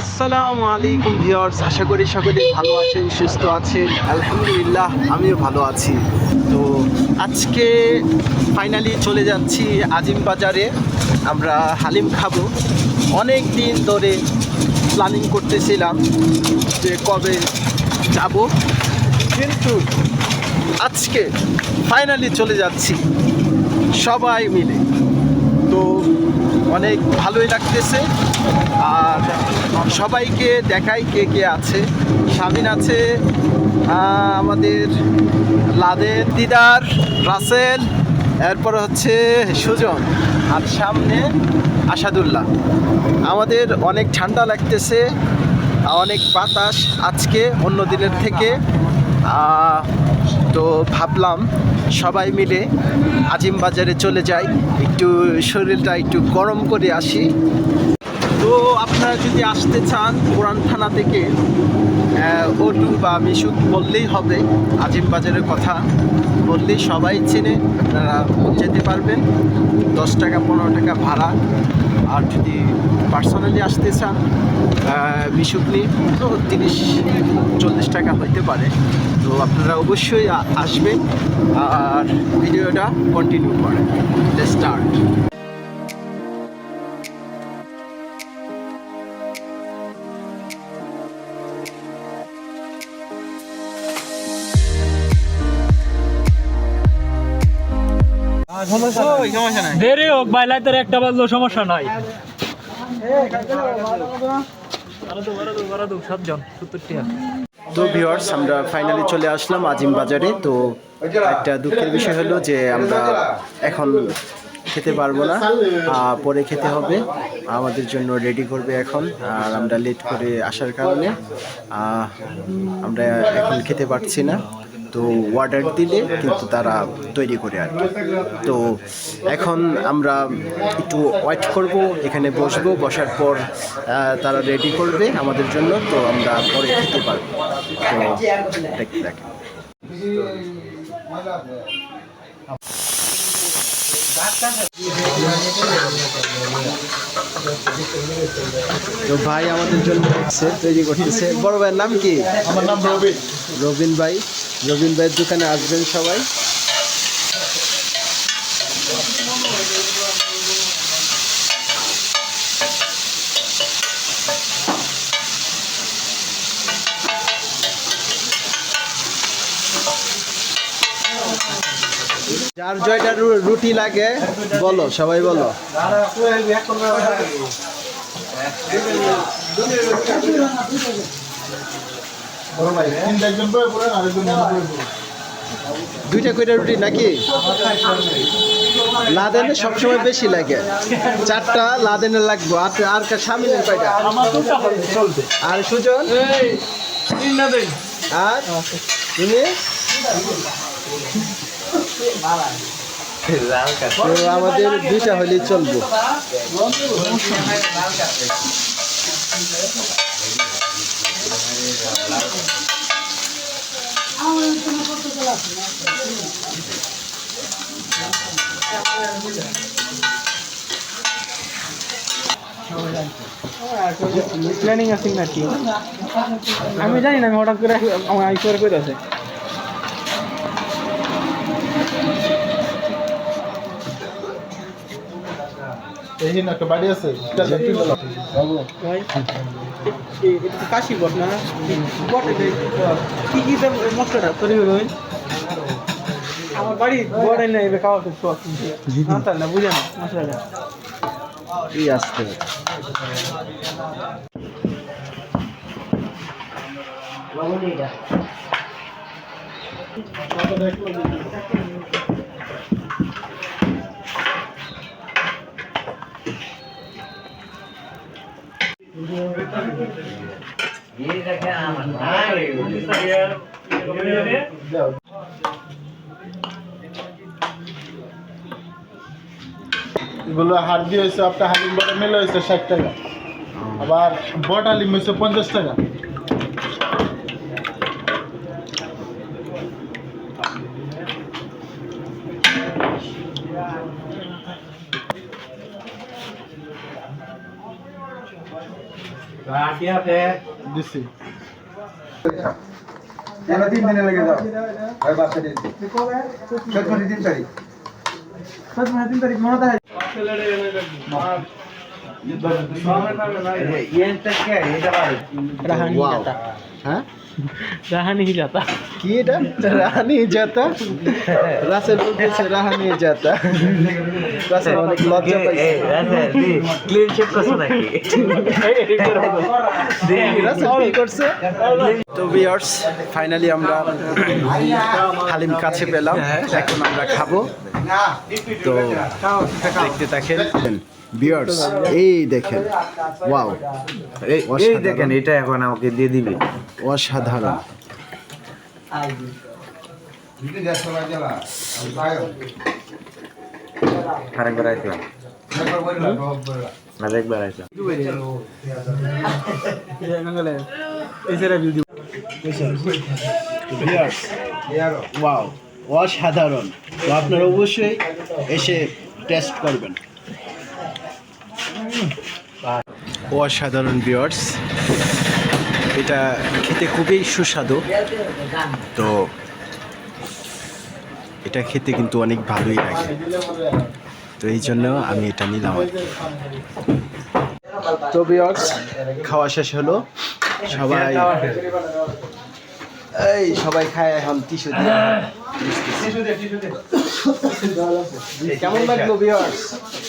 আসসালামু আলাইকুম ভিউয়ার্স, আশা করি সকলে ভালো আছেন, সুস্থ আছেন। আলহামদুলিল্লাহ, আমিও ভালো আছি। তো আজকে ফাইনালি চলে যাচ্ছি আজিম বাজারে। আমরা হালিম খাব। অনেক দিন ধরে প্ল্যানিং করতেছিলাম যে কবে যাব। কিন্তু আজকে ফাইনালি চলে যাচ্ছি সবাই মিলে। তো অনেক ভালোই লাগতেছে। আর সবাইকে দেখাই কে কে আছে। স্বামীন আছে আমাদের লাদেন দিদার, রাসেল, এরপর হচ্ছে সুজন, আর সামনে আসাদুল্লাহ। আমাদের অনেক ঠান্ডা লাগতেছে, অনেক বাতাস আজকে, অন্য দিনের থেকে। তো ভাবলাম সবাই মিলে আজিম বাজারে চলে যাই, একটু শরীরটা একটু গরম করে আসি। তো আপনারা যদি আসতে চান পুরান থানা থেকে ওটু বা মিশুক বললেই হবে, আজিম বাজারের কথা। বললেই সবাই চেনে, আপনারা যেতে পারবেন। দশ টাকা, পনেরো টাকা ভাড়া। আর যদি পার্সোনালি আসতে চান মিশুক নিয়ে, তো তিরিশ, চল্লিশ টাকা হইতে পারে। তো আপনারা অবশ্যই আসবেন। আর ভিডিওটা কন্টিনিউ করেন। স্টার্ট দেরি হোক ভাই লাইতের একটা বাজলো সমস্যা নাই। তো ভিউয়ার্স আমরা ফাইনালি চলে আসলাম আজিম বাজারে। তো একটা দুঃখের বিষয় হলো যে আমরা এখন খেতে পারব না পরে খেতে হবে আমাদের জন্য রেডি করবে এখন আর আমরা লেট করে আসার কারণে আমরা এখন খেতে পারছি না। তো অর্ডার দিলে কিন্তু তারা তৈরি করে আর কি। তো এখন আমরা একটু ওয়েট করব, এখানে বসবো, বসার পর তারা রেডি করবে আমাদের জন্য, তো আমরা পরে খেতে পারব। তো দেখতে দেখেন তো ভাই আমাদের জন্য সেট তৈরি করতেছে। বড় ভাইয়ের নাম কি? আমার নাম রবিন রবিন ভাই। রবিন ভাইয়ের দোকানে আসবেন সবাই। যার জয়টা রুটি লাগে বলো সবাই বলো। দুইটা কইটা রুটি নাকি? লাদেনে সবসময় বেশি লাগে। চারটা লাদেনে লাগবে। আর আর কা সামিনের কয়টা? আমার দুটা হবে চলবে আর সুজন? তিন না দেই আর? তুমি? তো আমাদের দুইটা হলেই চলবো প্ল্যানিং আছে নাকি? আমি জানি না, আমি হঠাৎ করে আমার আই করে কইতাছে এই হিন একটা বাড়ি আছে কাশি বট না? কি কি মশলাটা? তৈরি হলো আমার বাড়ি বড় না এবার খাওয়া খুব না বুঝে না মশলাটা। এই আসতে এগুলো হাড্ডি হয়েছে, আপনার হালিম বড় মেলে হয়েছে ষাট টাকা। আবার বটা লিম হয়েছে পঞ্চাশ টাকা। দিছি তিন দিনে লেগে যাও ওই বাচ্চা দিন চোদ্দ তিন তারিখ তিন তারিখ মনে থাকে রাহানি Wow. যাতা হ্যাঁ? রাহানি যাতা কি এটা? রাহানি জাতা রাসেল বলতেছে রাহানি জাতা রাসেল অনেক লজ্জা পাইছে। ক্লিন শেপ করছ নাকি? রাসেল কি করছে? তো ভিউয়ার্স ফাইনালি আমরা হালিম কাছে পেলাম। এখন আমরা খাব। তো দেখতে থাকেন। ভিউয়ার্স এই দেখেন। ওয়াও এই দেখেন এটা এখন আমাকে দিয়ে দিবি। অসাধারণ। আরেকবার আইছিলাম আরেকবার ভিউয়ার্স ওয়াও অসাধারণ। তো আপনারা অবশ্যই এসে টেস্ট করবেন। অসাধারণ ভিউয়ার্স এটা খেতে খুবই সুস্বাদু। তো এটা খেতে কিন্তু অনেক ভালোই লাগে। তো এই জন্য আমি এটা নিলাম আর কি। তো ভিউয়ার্স খাওয়া শেষ হলো। সবাই এই সবাই খায় এখন টিস্যু দিয়ে। কেমন লাগল ভিউয়ার্স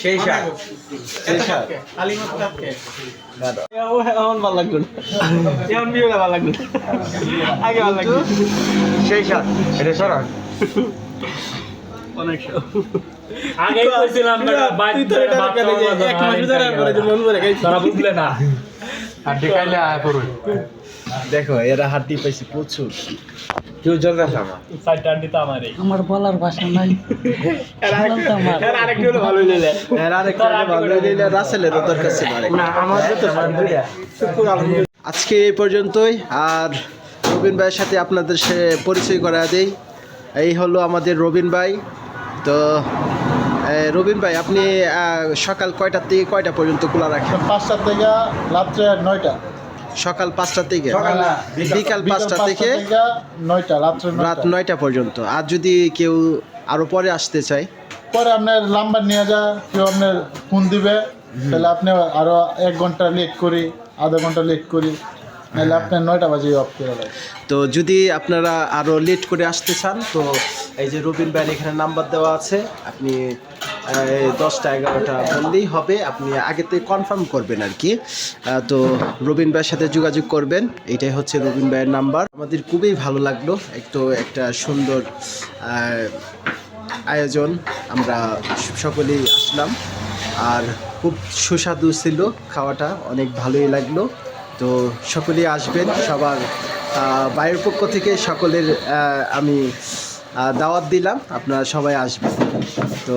সেই এখন ভালো লাগল। এখন ভালো লাগল আগে ভালো লাগল। সেই এটা সরা। অনেক আগে কইছিলাম না এক মাস ধরে মন তারা বুঝলে আর দেখাইলে আয় করুন দেখো এরা হাড্ডি পাইছে প্রচুর। কেউ জলদি আসে আমার? সাইড টান দিতে আমারে আমার বলার ভাষা নাই। বলতে আমার। এর আরেকটু হলে ভালোই লইলে এর আরেকটা ভালো দিলে রাসেলের ওদের কাছে পারে আমার তো শুকুর আলহামদুলিল্লাহ। আজকে এই পর্যন্তই। আর রবিন ভাইয়ের সাথে আপনাদের সে পরিচয় করা দেই। এই হলো আমাদের রবিন ভাই। তো রবিন ভাই আপনি আহ, সকাল কয়টা থেকে কয়টা পর্যন্ত খোলা রাখেন? পাঁচটা থেকে রাত্রে নয়টা। সকাল পাঁচটা থেকে। বিকাল পাঁচটা থেকে নয়টা রাত নয়টা পর্যন্ত। আর যদি কেউ আরও পরে আসতে চায়? পরে আপনার নাম্বার নিয়ে যা কেউ আপনার ফোন দিবে তাহলে আপনি আরও এক ঘণ্টা লেট করি আধা ঘণ্টা লেট করি নাহলে আপনার নয়টা বাজে অফ করে তো যদি আপনারা আরও লেট করে আসতে চান তো এই যে রবিন ভাইয়ের এখানে নাম্বার দেওয়া আছে আপনি দশটা, এগারোটা বললেই হবে। আপনি আগেতে কনফার্ম করবেন আর কি। তো রবিন ভাইয়ের সাথে যোগাযোগ করবেন। এটাই হচ্ছে রবিন ভাইয়ের নাম্বার আমাদের খুবই ভালো লাগল। একটু একটা সুন্দর আয়োজন। আমরা সকলেই আসলাম। আর খুব সুস্বাদু ছিল খাওয়াটা। অনেক ভালোই লাগল। তো সকলেই আসবেন। সবার বাইরের পক্ষ থেকে সকলের আমি দাওয়াত দিলাম। আপনারা সবাই আসবেন। তো